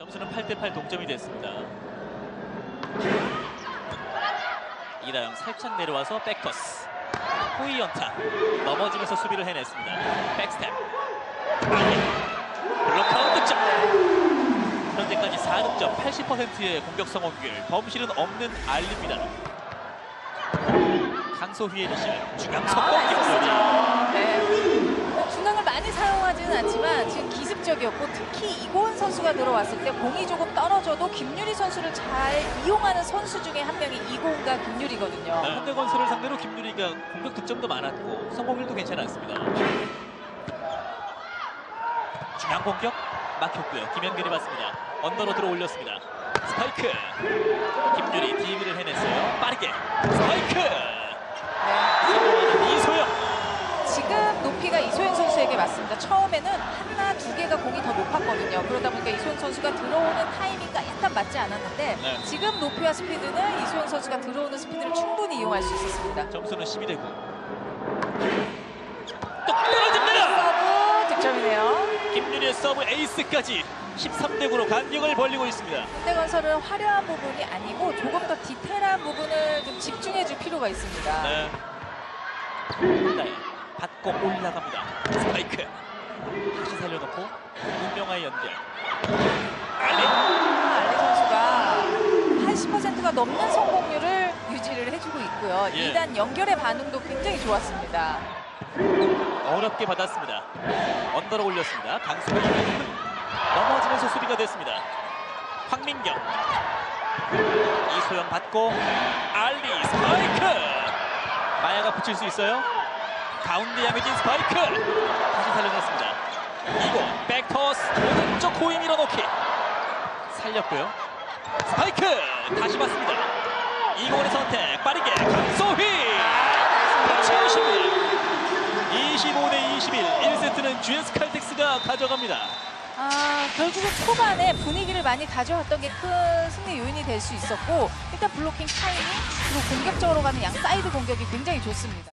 점수는 8대8 동점이 됐습니다. 이다영 살짝 내려와서 백터스. 호이 연타. 넘어지면서 수비를 해냈습니다. 백스텝. 블록아웃 득점. 현재까지 4득점 80%의 공격 성공률. 범실은 없는 알립니다. 강소휘의 리시브. 중앙 아, 성공 특히 이고은 선수가 들어왔을 때 공이 조금 떨어져도 김유리 선수를 잘 이용하는 선수 중에 한 명이 이고은과 김유리거든요. 네, 현대건설을 상대로 김유리가 공격 득점도 많았고 성공률도 괜찮았습니다. 중앙 공격 막혔고요. 김현균이 받습니다. 언더로 들어 올렸습니다. 스파이크. 김유리 DB를 해냈어요. 빠르게 스파이크. 네. 성공하는 이소영. 지금 높이가 이소영 맞습니다. 처음에는 하나, 두 개가 공이 더 높았거든요. 그러다 보니까 이소영 선수가 들어오는 타이밍과 약간 맞지 않았는데 네. 지금 높이와 스피드는 이소영 선수가 들어오는 스피드를 충분히 이용할 수 있었습니다. 점수는 12대 9. 또 떨어집니다. 서브 득점이네요. 김유리의 서브 에이스까지 13대 9로 간격을 벌리고 있습니다. 현대건설은 화려한 부분이 아니고 조금 더 디테일한 부분을 좀 집중해 줄 필요가 있습니다. 네. 네. 받고 올라갑니다. 스파이크. 다시 살려놓고 운명화의 연결. 알리. 알리 선수가 80%가 넘는 성공률을 유지를 해주고 있고요. 예. 2단 연결의 반응도 굉장히 좋았습니다. 어렵게 받았습니다. 언더로 올렸습니다. 강수가 넘어지면서 수비가 됐습니다. 황민경. 이소영 받고 알리 스파이크. 마야가 붙일 수 있어요. 가운데 양의진 스파이크. 다시 살려냈습니다. 이고 백토스 오른쪽 호이 밀어넣기. 살렸고요. 스파이크 다시 받습니다. 이고의 선택 빠르게 강소휘. 최우십니다. 25대 21, 1세트는 GS 칼텍스가 가져갑니다. 아, 결국은 초반에 분위기를 많이 가져왔던 게 큰 승리 요인이 될 수 있었고 일단 블로킹 타이밍 그리고 공격적으로 가는 양 사이드 공격이 굉장히 좋습니다.